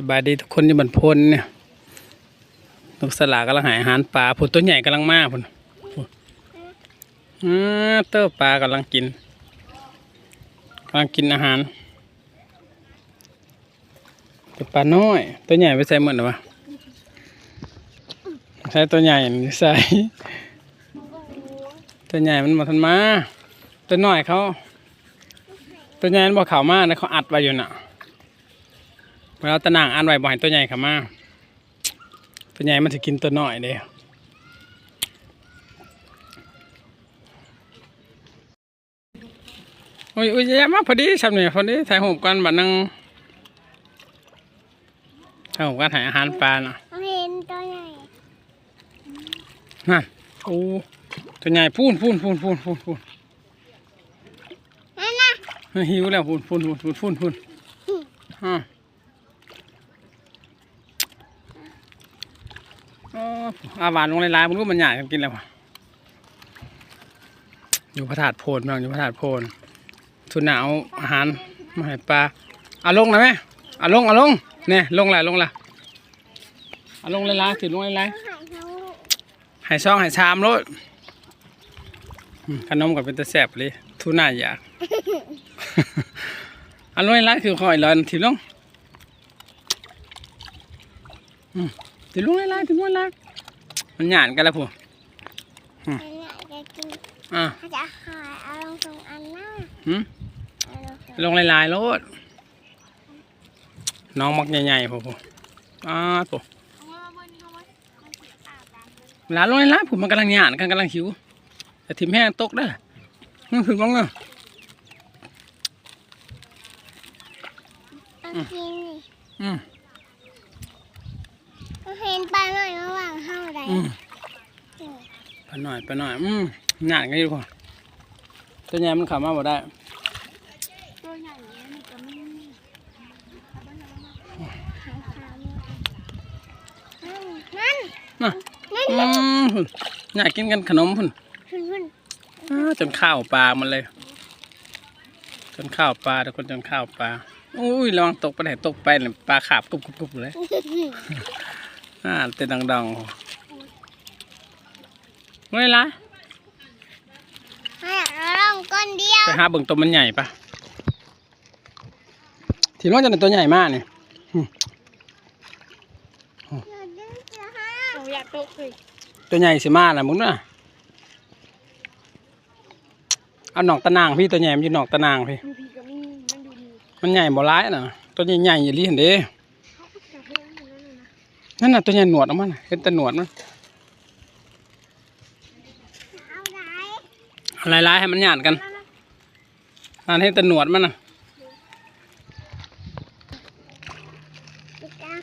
สบายดีทุกคนที่บนพนเนี่ยนกสลากำลังหาอาหารปลาผุดตัวใหญ่กำลังมาพุ่นพุ่นอ่าเต้าปลากำลังกินกำลังกินอาหารแต่ปลาน้อย ตัวใหญ่ไปใส่หมดหรอวะใช้ตัวใหญ่ใส่ตัวใหญ่มันมาทันมา ตัวน้อยเขา ตัวใหญ่มันบอกเขามากนะเขาอัดไว้อยู่น่ะ เวลาตะนางอันไว้บ่ให้ตัวใหญ่เข้ามาตัวใหญ่มันจะกินตัวน้อยเด้โอ้ยโอ้ยแย่มากพอดีชำเนี่ยพอดีถ่ายหูปกันบัดนั่งถ่ายหูปกันถ่ายอาหารปลาน่ะเห็นตัวใหญ่นั่นโอ้ตัวใหญ่พูนพูนพูนพูนพูนพูนนั่นน่ะหิวแล้วพูนพูนพูนพูนพูนพูนอ่า อาหวานลงในลายมันรู้มันใหญ่กันกินแล้ววะอยู่พระธาตุโพนบ้างอยู่พระธาตุโพนทุนหนาวอาหารมาให้ปลาอาลงนะแม่อาลงอาลงเนี่ยลงละลงละอาลงเลยลาถือลงเลยลาหายซองให้ชามโลดขนมกับเป็นตะแสบเลยทุน่าอยากอันน้อยร้ายคือคอยลอยถิ่มลงอืม ถิ่มลงร้ายถิ่มลงร้ายมันหยานกันแล้วพวกอันไหนจะกินอะถ้าจะขายเอาลงตรงอันหน้าหืมเอาลงตรงลงลายๆโลดน้องมักใหญ่ๆพวกพวกอ่าพวกเวลาลงร้ายๆผมมันกำลังหยานกันกำลังหิว แต่ถิ่มแห้งตกได้อมึงถึงลงเนาะเอากินนี่อืม ก็เห็นปลาหน่อยระหว่างห้าใด อืมไปหน่อยไปหน่อย อืมหยาดกันอยู่ก่อนตัวใหญ่มันเขับมาบ่ได้ตัวใหญ่เนี่ยมันก็ไม่มีหายขาเนี่ยนั่นน่ะนั่นอืมพุ่นหยาดกินกันขนมพุ่นขึ้นขึ้นอ้าจนข้าวปลามันเลย จนข้าวปลาทุกคนจนข้าวปลาอุ้ยระวังตกไปไหนตกไปเนี่ยปลาขาบกรุบกรุบกรุบเลยอ่าเต้นดังๆ ไม่ละให้เราลองก้อนเดียวไปหาเบิ่งตัวมันใหญ่ปะทีน้องจะเป็นตัวใหญ่มากเนี่ยเราอยากตกเลยตัวใหญ่สิมาแหละมึงน่ะเอาหนองตะนางพี่ตัวใหญ่มันอยู่หนองตะนางพี่ดูพีก็มีมันดูดีมันใหญ่บ่ร้ายน่ะตัวใหญ่ใหญ่อย่าลีเห็นเด้ เขาก็จะเพิ่มอยู่นั่นน่ะนะนั่นน่ะตัวใหญ่หนวดออกมาน่ะเห็นแต่หนวดมัน เอาไหนอะไรร้ายให้มันหยาดกันนั่นเห็นแต่หนวดมันน่ะอีกอะ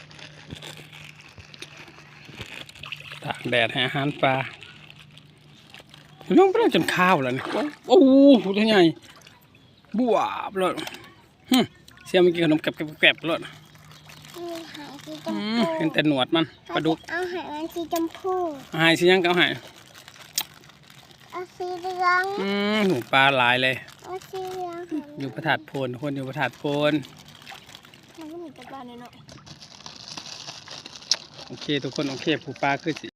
ตากแดดให้อาหารปลาลงไปแล้วจนข้าวแล้วนี่โอ้โหตัวใหญ่บวบเลยหึเสียมันกินขนมแกรบแกรบแกรบเลยมีหายสีชอืมมพูเห็นแต่หนวดมันปลาดุกเอาหายมันสีชมพูหายสิยังก็เอาใหาย เอาสีเหลืองอืมหนูปลาหลายเลยเอาสีเหลืองอยู่ประถาดโพนคนอยู่ประถาดโพนมันก็เหมือนกับปลาเนาะโอเค ทุกคนโอเคผูปลาคือสิ